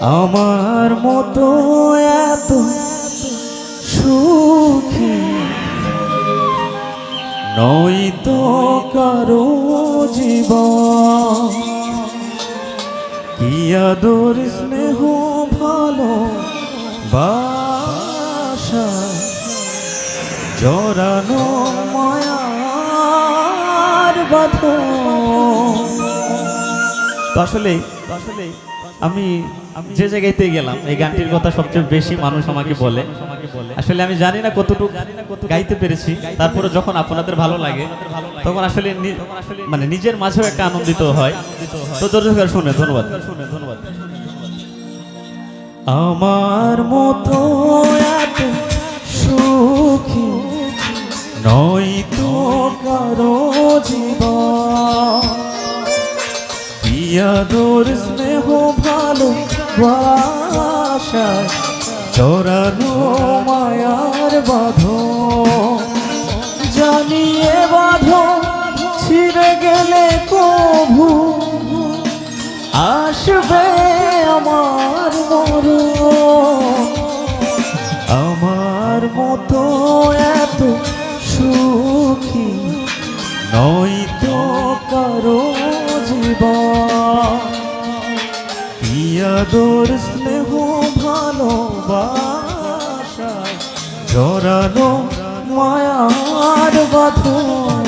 আমার মতো এত সুখী নই তো কারও জীবন। কি আদর স্নেহ ভালো বাসা জড়ানো মায়ার বাঁধন। তো আসলে আসলে আমি যে জায়গাতে গেলাম, এই গানটির কথা সবচেয়ে বেশি মানুষ আমাকে বলে। আসলে আমি জানি না কতটুকু গাইতে পেরেছি, তারপরে যখন আপনাদের ভালো লাগে, তখন আসলে মানে নিজের মাঝেও একটা আনন্দিত হয়। তো দর্শক শুনে, ধন্যবাদ। ধন্যবাদ আমার মতো সুখী নয় তো কারও জীবন। পিয়াদোর স্নেহ ভালো বাসায় চরানো মায়ার বাঁধ। জানিয়ে বাধ ছিঁড়ে গেলে কভু। আসবে আমার ইয়াদোর স্নেহ ভালোবাসায় জড়ানো মায়ার বাঁধন।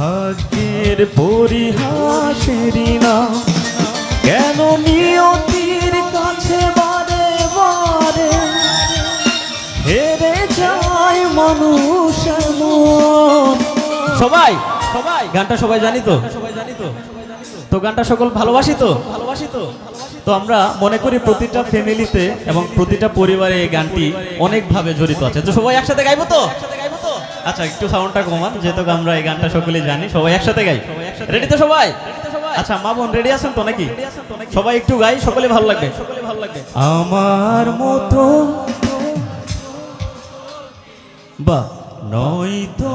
ভাগ্যের পরিহাসেরই না। কেন নিয়তির কাছে বারে বারে হেরে যায় মানুষ সবাই সবাই। গানটা সবাই জানি তো? সবাই জানি তো। তো গানটা সকল ভালোবাসি তো? ভালোবাসি তো। তো আমরা মনে করি প্রতিটা ফ্যামিলিতে এবং প্রতিটা পরিবারে এই গানটি অনেকভাবে জড়িত আছে। তো সবাই একসাথে গাইবো তো? আচ্ছা একটু সাউন্ডটা কমান যেহেতু আমরা এই গানটা সকলেই জানি। সবাই একসাথে গাই। রেডি তো সবাই? আচ্ছা মা বোন রেডি আছেন তো নাকি? সবাই একটু গাই সকলে ভালো লাগবে। সকলে ভালো লাগবে। আমার মতো বা নয় তো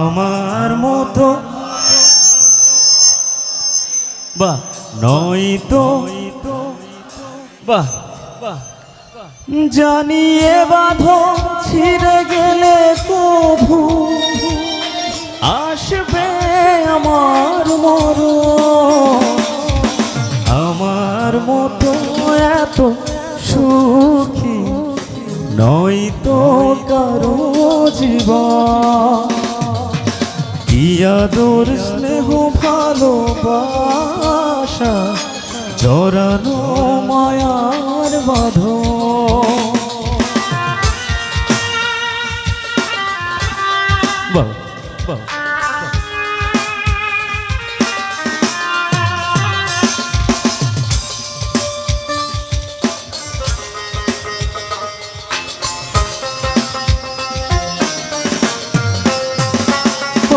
আমার মতো বাহ নয় তো বাহ বাহ জানিয়ে বাঁধো, ছিঁড়ে গেলে কভু। আসবে আমার মর আমার মতো এত সুখী নয় তো কারও জীবন। ইয়াদোর স্নেহ, ভালোবাসা জড়ানো মায়ার বাঁধ।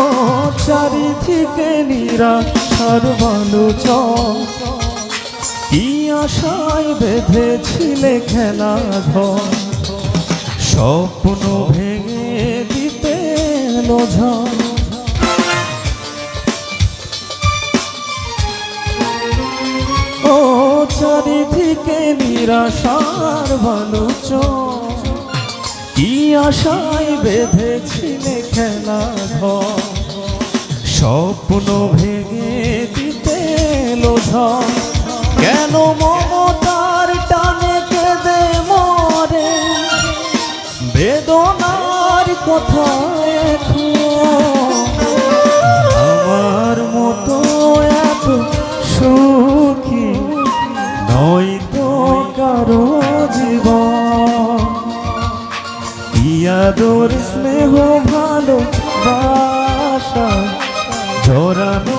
ও চারিদিকে নিরাশার বালুচ কি আশায় বেঁধেছিলে খেলা ঘর স্বপ্ন ভেঙে দিতে ও চারিদিকে নিরাশার বালুচ। কি আশায় বেঁধেছিলে খেলা ঘর স্বপ্ন ভেঙে দিতে এলো আমার মতো এত সুখী নয় তো কারও জীবন। ইয়াদোর স্নেহ ভালো বাসা জড়ানো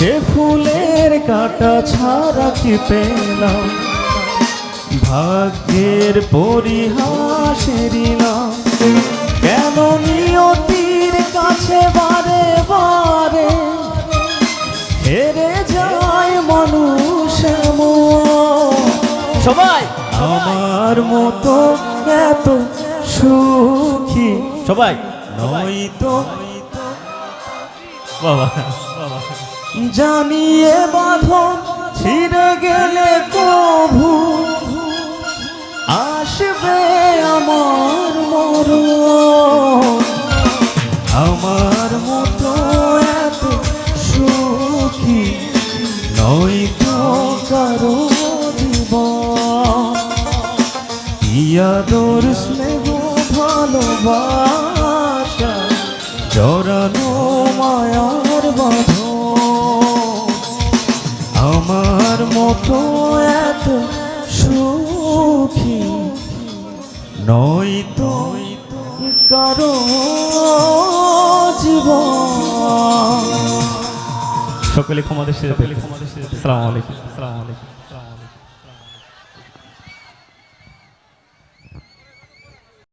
সে ফুলের কাটা ছাড়া কি পেলাম ভাগ্যের পরিহাসেরই নাম কেন নিয়তির কাছে বারে বারে হেরে যায় মানুষ। সবাই! আমার মতো এত সুখী সবাই! নয় তো বাবা বাবা। জানিয়ে বাঁধন ছিঁড়ে গেলে কভু। আসবে আমার মর আমার মতো এত সুখী নয় তো কারও জীবন। ইয়াদোর স্নেহ ভালোবাসা মতো এত সুখী। নয় তো কারও জীবন। সকলে ক্ষমা দৃষ্টিতে দেখুন। সালামালাইকুম আলাইকুম। আসসালামু আলাইকুম।